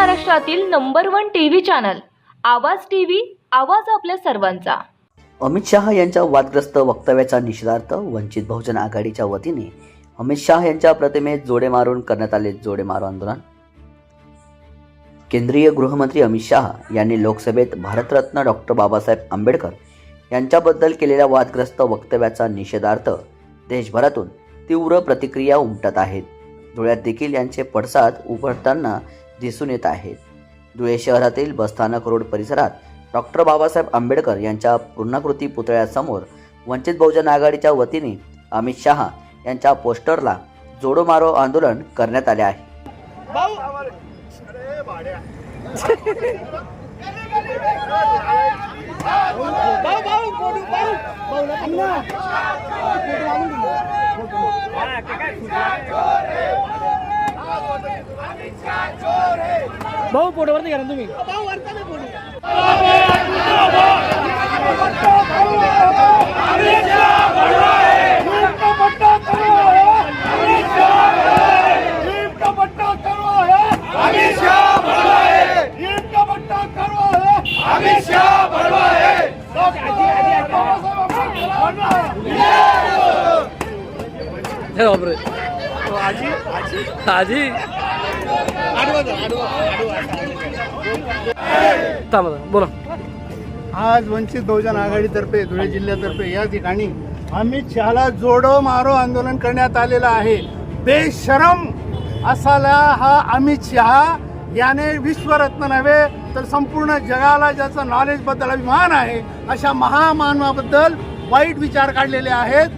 महाराष्ट्रातील number one TV channel Awaaz TV Awaaz आपल्या सर्वांचा. अमित शहा यांच्या वादग्रस्त वक्तव्याचा निषेधार्थ वंचित बहुजन आघाडीच्या वतीने अमित शहा यांच्या प्रतिमेत जोडे मारून करण्यात आले जोडे मारो आंदोलन. केंद्रीय गृहमंत्री अमित शहा यांनी लोकसभेत भारतरत्न डॉक्टर बाबासाहेब आंबेडकर यांच्याबद्दल केलेल्या वादग्रस्त वक्तव्याचा निषेधार्थ देशभरातून तीव्र प्रतिक्रिया उमटत आहेत. धुळ्यात देखील यांचे पडसाद उभडताना दिसून येत आहेत. धुळे शहरातील बसस्थानक रोड परिसरात डॉक्टर बाबासाहेब आंबेडकर यांच्या पूर्णाकृती पुतळ्यासमोर वंचित बहुजन आघाडीच्या वतीने अमित शहा यांच्या पोस्टरला जोडो मारो आंदोलन करण्यात आले आहे. भाऊ पोटावरती घ्या ना तुम्ही हे बापरे आजी थांबा बोला. आज वंचित बहुजन आघाडीतर्फे धुळे जिल्ह्यातर्फे या ठिकाणी अमित शहाला जोडो मारो आंदोलन करण्यात आलेलं आहे. बेशरम असाला हा अमित शहा. याने विश्वरत्न नव्हे तर संपूर्ण जगाला ज्याचं नॉलेजबद्दल अभिमान आहे अशा महामानवाबद्दल वाईट विचार काढलेले आहेत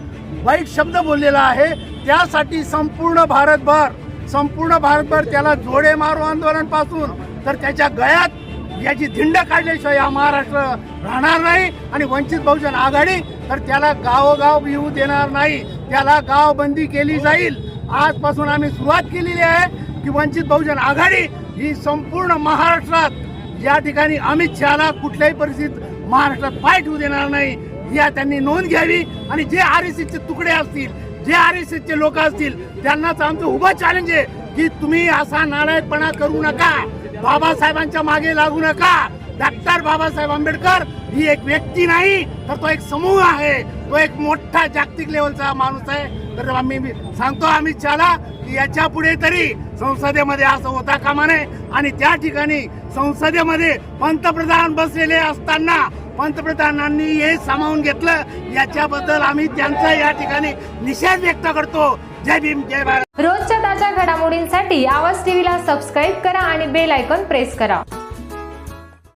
वाईट शब्द बोललेला आहे. त्यासाठी संपूर्ण भारतभर संपूर्ण भारतभर त्याला जोडे मारू आंदोलनपासून तर त्याच्या गळ्यात याची धिंड काढल्याशिवाय हा महाराष्ट्र राहणार नाही आणि वंचित बहुजन आघाडी तर त्याला गावोगाव येऊ देणार नाही. त्याला गावबंदी केली जाईल. आजपासून आम्ही सुरुवात केलेली आहे की वंचित बहुजन आघाडी ही संपूर्ण महाराष्ट्रात या ठिकाणी अमित शहाला कुठल्याही परिस्थितीत महाराष्ट्रात पाय ठेवू देणार नाही. या त्यांनी नोंद घ्यावी आणि जे आर एस तुकडे असतील जे आर एस चे लोक असतील त्यांनाच आमचं उभं चॅलेंज आहे की तुम्ही असा नारायणपणा करू नका. बाबासाहेबांच्या मागे लागू नका. डॉक्टर बाबासाहेब आंबेडकर ही एक व्यक्ती नाही तर तो एक समूह आहे. तो एक मोठा जागतिक लेवलचा माणूस आहे. तर आम्ही सांगतो अमित शहाला की याच्यापुढे तरी संसदेमध्ये असं होता कामा नये. आणि त्या ठिकाणी संसदेमध्ये पंतप्रधान बसलेले असताना पंतप्रधानांनी हे सामावून घेतलं. याच्याबद्दल आम्ही त्यांचा या ठिकाणी निषेध व्यक्त करतो. जय भीम जय भारत. रोजच्या ताज्या घडामोडींसाठी आवाज टीव्हीला सबस्क्राईब करा आणि बेल आयकॉन प्रेस करा.